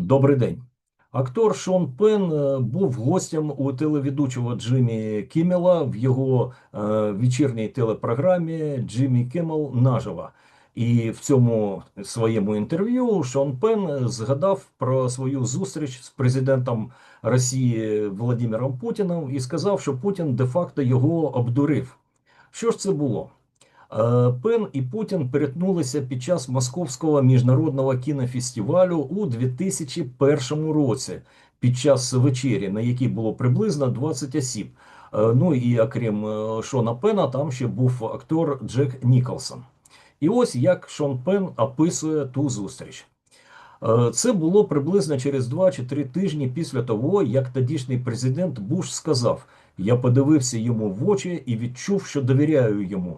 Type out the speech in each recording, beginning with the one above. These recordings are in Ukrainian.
Добрий день. Актор Шон Пен е, був гостем у телеведучого Джиммі Кіммела в його е, вечірній телепрограмі Джиммі Кіммел наживо. І в цьому своєму інтерв'ю Шон Пен згадав про свою зустріч з президентом Росії Володимиром Путіним і сказав, що Путін де-факто його обдурив. Що ж це було? Е, Пен і Путін перетнулися під час Московського міжнародного кінофестивалю у 2001 році під час вечері, на якій було приблизно 20 осіб. Е, Ну і окрім е, Шона Пена, там ще був актор Джек Ніколсон. І ось як Шон Пен описує ту зустріч. Це було приблизно через 2 чи 3 тижні після того, як тодішній президент Буш сказав: Я подивився йому в очі і відчув, що довіряю йому.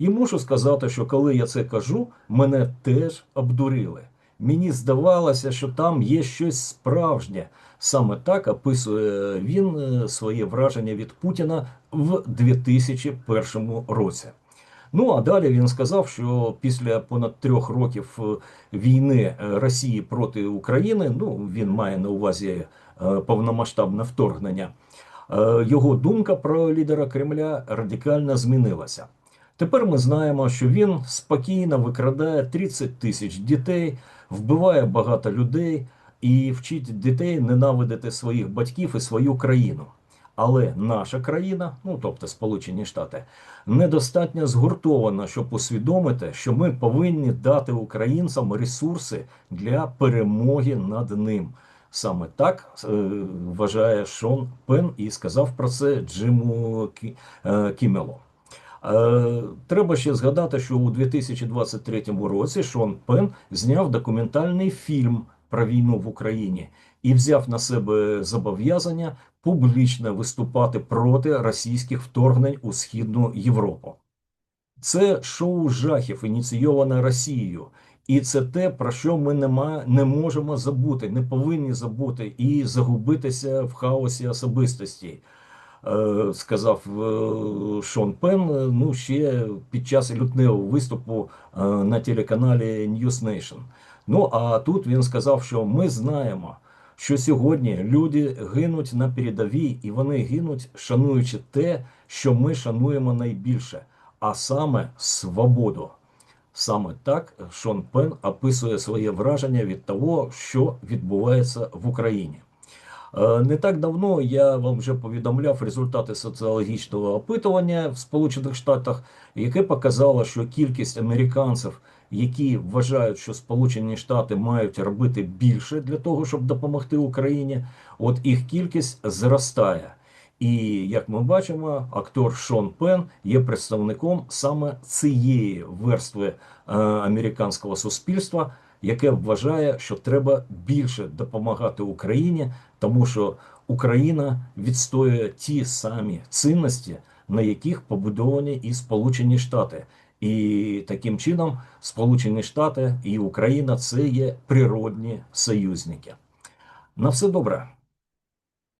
І мушу сказати, що коли я це кажу, мене теж обдурили. Мені здавалося, що там є щось справжнє. Саме так описує він е, своє враження від Путіна в 2001 році. Ну а далі він сказав, що після понад трьох років е, війни е, Росії проти України, ну він має на увазі повномасштабне вторгнення, його думка про лідера Кремля радикально змінилася. Тепер ми знаємо, що він спокійно викрадає 30 тисяч дітей, вбиває багато людей і вчить дітей ненавидити своїх батьків і свою країну. Але наша країна, ну тобто Сполучені Штати, недостатньо згуртована, щоб усвідомити, що ми повинні дати українцям ресурси для перемоги над ним. Саме так е, вважає Шон Пен і сказав про це Джиму е, Кімелу. Е, Треба ще згадати, що у 2023 році Шон Пен зняв документальний фільм про війну в Україні і взяв на себе зобов'язання публічно виступати проти російських вторгнень у Східну Європу. Це шоу жахів, ініційоване Росією. І це те, про що ми не, ма- не можемо забути, не повинні забути і загубитися в хаосі особистості. Е, сказав е, Шон Пен, ну ще під час лютневого виступу е, на телеканалі News Nation. Ну а тут він сказав, що ми знаємо, що сьогодні люди гинуть на передовій, і вони гинуть, шануючи те, що ми шануємо найбільше, а саме свободу. Саме так Шон Пен описує своє враження від того, що відбувається в Україні. Е, Не так давно я вам вже повідомляв результати соціологічного опитування в Сполучених Штатах, яке показало, що кількість американців, які вважають, що Сполучені Штати мають робити більше для того, щоб допомогти Україні, от їх кількість зростає. І як ми бачимо, актор Шон Пен є представником саме цієї верстви е, американського суспільства, яке вважає, що треба більше допомагати Україні, тому що Україна відстоює ті самі цінності, на яких побудовані і Сполучені Штати. І таким чином Сполучені Штати і Україна це є природні союзники. На все добре.